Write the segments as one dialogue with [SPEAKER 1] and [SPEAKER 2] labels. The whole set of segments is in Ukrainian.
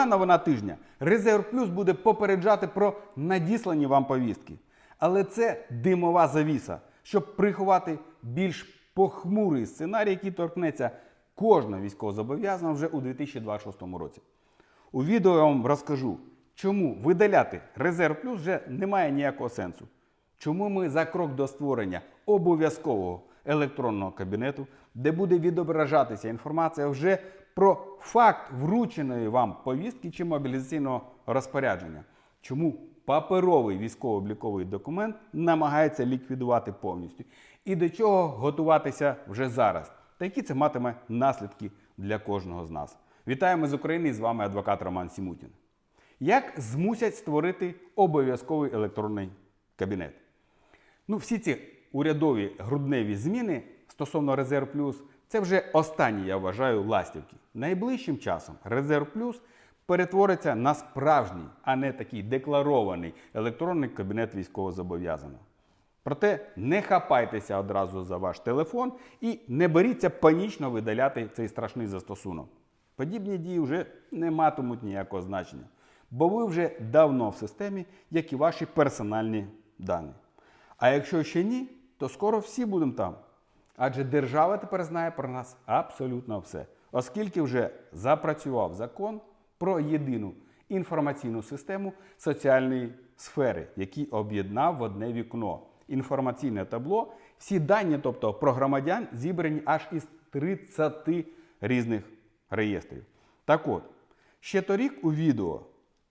[SPEAKER 1] Головна новина тижня. Резерв Плюс буде попереджати про надіслані вам повістки. Але це димова завіса, щоб приховати більш похмурий сценарій, який торкнеться кожного військовозобов'язаного вже у 2026 році. У відео я вам розкажу, чому видаляти резерв плюс вже немає ніякого сенсу. Чому ми за крок до створення обов'язкового електронного кабінету, де буде відображатися інформація вже про факт врученої вам повістки чи мобілізаційного розпорядження. Чому паперовий військово-обліковий документ намагається ліквідувати повністю? І до чого готуватися вже зараз? Та які це матиме наслідки для кожного з нас? Вітаємо з України і з вами адвокат Роман Сімутін. Як змусять створити обов'язковий електронний кабінет? Ну, всі ці урядові грудневі зміни стосовно Резерв Плюс це вже останні, я вважаю, ластівки. Найближчим часом Резерв Плюс перетвориться на справжній, а не такий декларований електронний кабінет військовозобов'язаного. Проте не хапайтеся одразу за ваш телефон і не беріться панічно видаляти цей страшний застосунок. Подібні дії вже не матимуть ніякого значення, бо ви вже давно в системі, як і ваші персональні дані. А якщо ще ні, то скоро всі будемо там. Адже держава тепер знає про нас абсолютно все, оскільки вже запрацював закон про єдину інформаційну систему соціальної сфери, який об'єднав в одне вікно інформаційне табло. Всі дані, тобто про громадян, зібрані аж із 30 різних реєстрів. Так от, ще торік у відео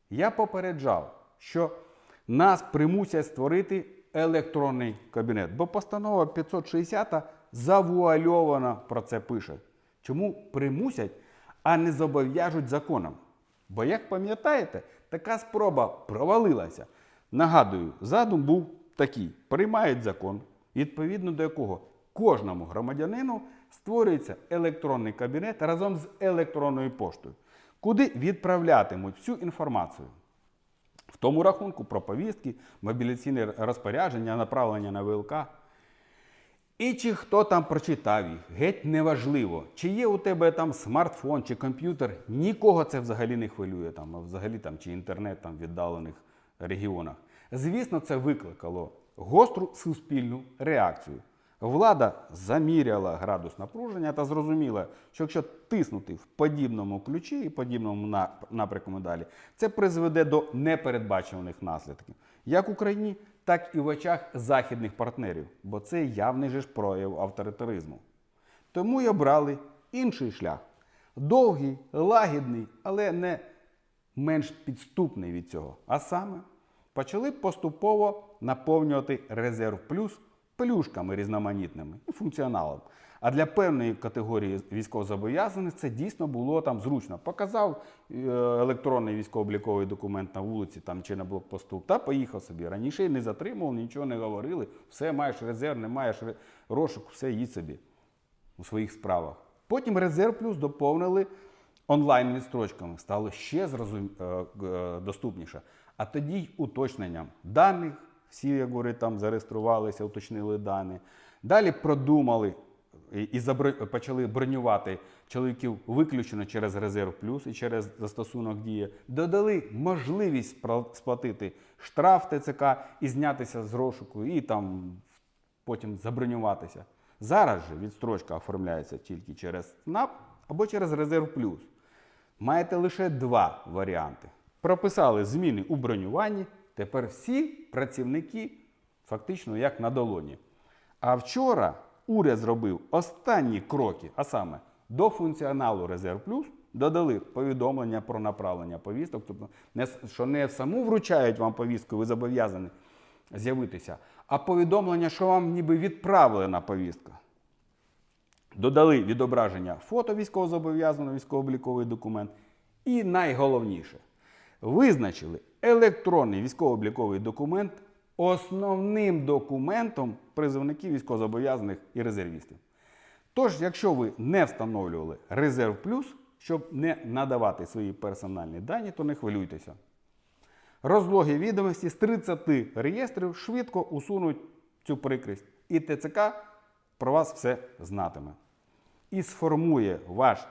[SPEAKER 1] я попереджав, що нас примусять створити електронний кабінет, бо постанова 560 завуальовано про це пише. Чому примусять, а не зобов'яжуть законом? Бо, як пам'ятаєте, така спроба провалилася. Нагадую, задум був такий: приймають закон, відповідно до якого кожному громадянину створюється електронний кабінет разом з електронною поштою, куди відправлятимуть всю інформацію. В тому рахунку про повістки, мобіляційне розпорядження, направлення на ВЛК. І чи хто там прочитав їх, геть неважливо, чи є у тебе там смартфон чи комп'ютер, нікого це взагалі не хвилює, там, взагалі там, чи інтернет там, в віддалених регіонах. Звісно, це викликало гостру суспільну реакцію. Влада заміряла градус напруження та зрозуміла, що якщо тиснути в подібному ключі і подібному напрямку далі, це призведе до непередбачуваних наслідків, як Україні, так і в очах західних партнерів, бо це явний же ж прояв авторитаризму. Тому й обрали інший шлях. Довгий, лагідний, але не менш підступний від цього. А саме почали поступово наповнювати резерв плюс плюшками різноманітними і функціоналом. А для певної категорії військовозобов'язаних це дійсно було там зручно. Показав е, електронний військово-обліковий документ на вулиці там, чи на блокпосту, та поїхав собі. Раніше не затримував, нічого не говорили. Все, маєш резерв, не маєш розшук, все їдь собі у своїх справах. Потім резерв плюс доповнили онлайн відстрочками, стало ще зрозум... е, доступніше. А тоді й уточненням даних, всі, як говорить, там зареєструвалися, уточнили дані. Далі продумали і почали бронювати чоловіків виключено через резерв плюс і через застосунок дія. Додали можливість сплатити штраф ТЦК і знятися з розшуку, і там потім забронюватися. Зараз же відстрочка оформляється тільки через СНАП або через резерв плюс. Маєте лише два варіанти. Прописали зміни у бронюванні. Тепер всі працівники фактично як на долоні. А вчора уряд зробив останні кроки, а саме до функціоналу Резерв Плюс додали повідомлення про направлення повісток, тобто не, що не саму вручають вам повістку, ви зобов'язані з'явитися, а повідомлення, що вам ніби відправлена повістка. Додали відображення фото військовозобов'язаного, військово-обліковий документ. І найголовніше, визначили електронний військово-обліковий документ основним документом призовників військовозобов'язаних і резервістів. Тож, якщо ви не встановлювали резерв плюс, щоб не надавати свої персональні дані, то не хвилюйтеся. Розлоги відомості з 30 реєстрів швидко усунуть цю прикрість, і ТЦК про вас все знатиме. І сформує ваш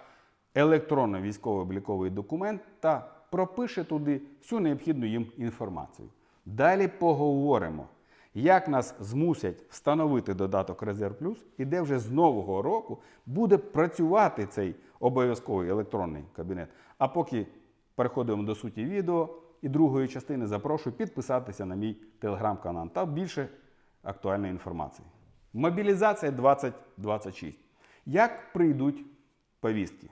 [SPEAKER 1] електронно військово-обліковий документ та пропише туди всю необхідну їм інформацію. Далі поговоримо, як нас змусять встановити додаток Резерв Плюс і де вже з нового року буде працювати цей обов'язковий електронний кабінет. А поки переходимо до суті відео і другої частини, запрошую підписатися на мій телеграм-канал та більше актуальної інформації. Мобілізація 2026. Як прийдуть повістки?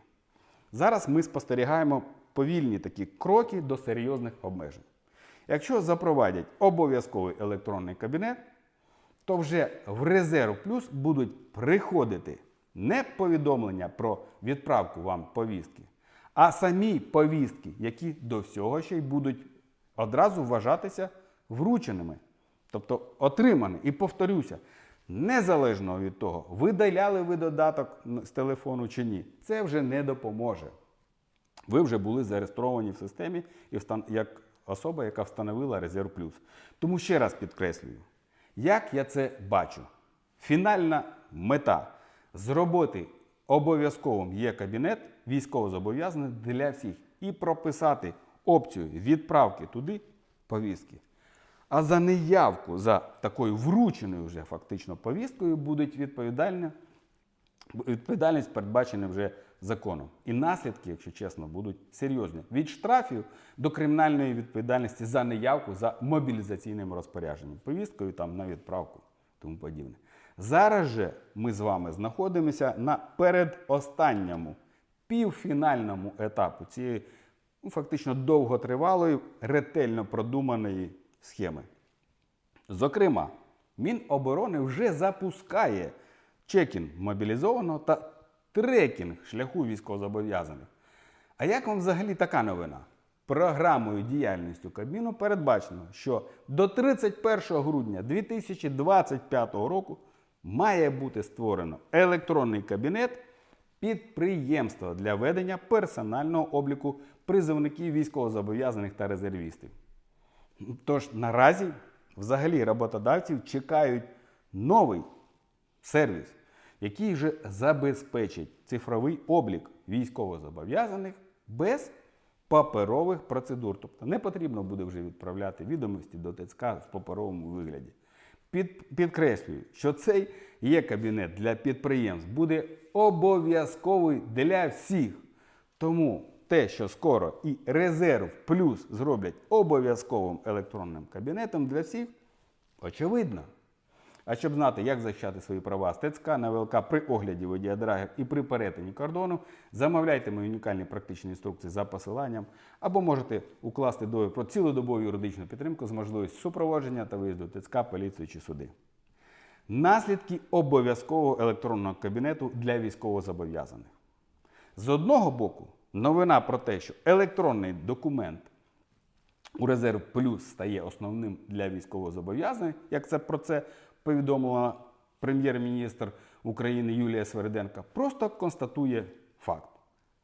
[SPEAKER 1] Зараз ми спостерігаємо повільні такі кроки до серйозних обмежень. Якщо запровадять обов'язковий електронний кабінет, то вже в резерв плюс будуть приходити не повідомлення про відправку вам повістки, а самі повістки, які до всього ще й будуть одразу вважатися врученими, тобто отримані. І повторюся, незалежно від того, видаляли ви додаток з телефону чи ні, це вже не допоможе. Ви вже були зареєстровані в системі як особа, яка встановила резерв плюс. Тому ще раз підкреслюю, як я це бачу. Фінальна мета зробити обов'язковим є кабінет військовозобов'язаний для всіх і прописати опцію відправки туди повістки. А за неявку за такою врученою вже фактично повісткою будуть відповідальні відповідальність передбачена вже законом. І наслідки, якщо чесно, будуть серйозні. Від штрафів до кримінальної відповідальності за неявку за мобілізаційним розпорядженням, повісткою там на відправку тому подібне. Зараз же ми з вами знаходимося на передостанньому півфінальному етапу цієї ну, фактично довготривалої, ретельно продуманої схеми. Зокрема, Міноборони вже запускає чекінг мобілізованого та трекінг шляху військовозобов'язаних. А як вам взагалі така новина? Програмою діяльністю Кабміну передбачено, що до 31 грудня 2025 року має бути створено електронний кабінет підприємства для ведення персонального обліку призовників військовозобов'язаних та резервістів. Тож наразі взагалі роботодавців чекають новий сервіс, який вже забезпечить цифровий облік військовозобов'язаних без паперових процедур. Тобто не потрібно буде вже відправляти відомості до ТЦК в паперовому вигляді. Під, підкреслюю, що цей є кабінет для підприємств буде обов'язковий для всіх. Тому те, що скоро і резерв плюс зроблять обов'язковим електронним кабінетом для всіх, очевидно. А щоб знати, як захищати свої права з ТЦК на ВЛК при огляді водіодрагів і при перетині кордону, замовляйте мої унікальні практичні інструкції за посиланням, або можете укласти довід про цілодобову юридичну підтримку з можливістю супроводження та виїзду ТЦК, поліцію чи суди. Наслідки обов'язкового електронного кабінету для військовозобов'язаних. З одного боку, новина про те, що електронний документ у резерв плюс стає основним для військовозобов'язаних, як це про це повідомила прем'єр-міністр України Юлія Свериденка, просто констатує факт.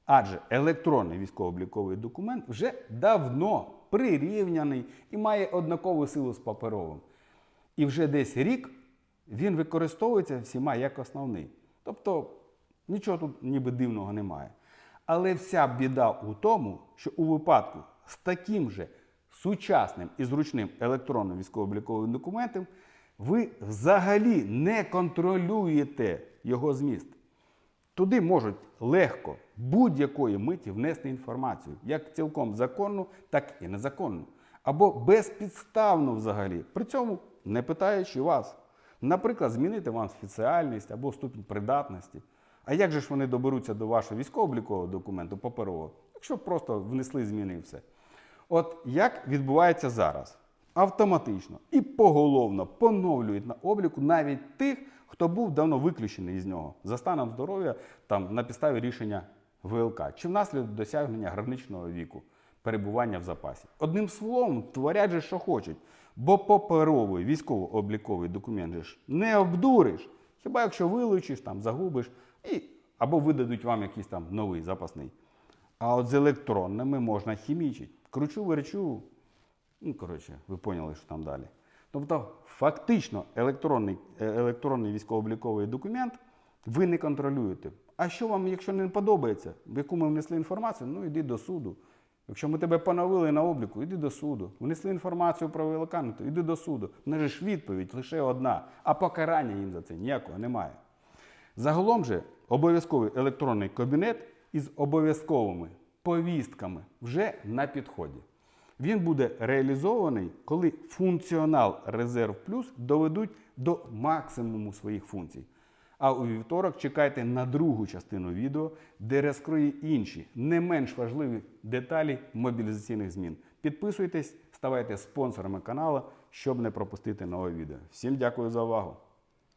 [SPEAKER 1] Адже електронний військово-обліковий документ вже давно прирівняний і має однакову силу з паперовим. І вже десь рік він використовується всіма як основний. Тобто нічого тут ніби дивного немає. Але вся біда у тому, що у випадку з таким же сучасним і зручним електронним військово-обліковим документом ви взагалі не контролюєте його зміст. Туди можуть легко будь-якої миті внести інформацію, як цілком законну, так і незаконну. Або безпідставну взагалі, при цьому не питаючи вас. Наприклад, змінити вам спеціальність або ступінь придатності. А як же ж вони доберуться до вашого військово-облікового документу паперового, якщо просто внесли зміни і все? От як відбувається зараз? Автоматично і поголовно поновлюють на обліку навіть тих, хто був давно виключений із нього за станом здоров'я там, на підставі рішення ВЛК чи внаслідок досягнення граничного віку перебування в запасі. Одним словом, творять же, що хочуть. Бо паперовий військово-обліковий документ же ж не обдуриш, хіба якщо вилучиш, там, загубиш, і, або видадуть вам якийсь там новий запасний. А от з електронними можна хімічити. Кручу, верчу. Ну, коротше, ви поняли, що там далі. Тобто, фактично, електронний, е, електронний військово-обліковий документ ви не контролюєте. А що вам, якщо не подобається, в яку ми внесли інформацію, ну йди до суду. Якщо ми тебе поновили на обліку, іди до суду. Внесли інформацію про великану, іди до суду. Же ж відповідь лише одна, а покарання їм за це ніякого немає. Загалом же обов'язковий електронний кабінет із обов'язковими повістками вже на підході. Він буде реалізований, коли функціонал Резерв Плюс доведуть до максимуму своїх функцій. А у вівторок чекайте на другу частину відео, де розкрию інші, не менш важливі деталі мобілізаційних змін. Підписуйтесь, ставайте спонсорами каналу, щоб не пропустити нове відео. Всім дякую за увагу!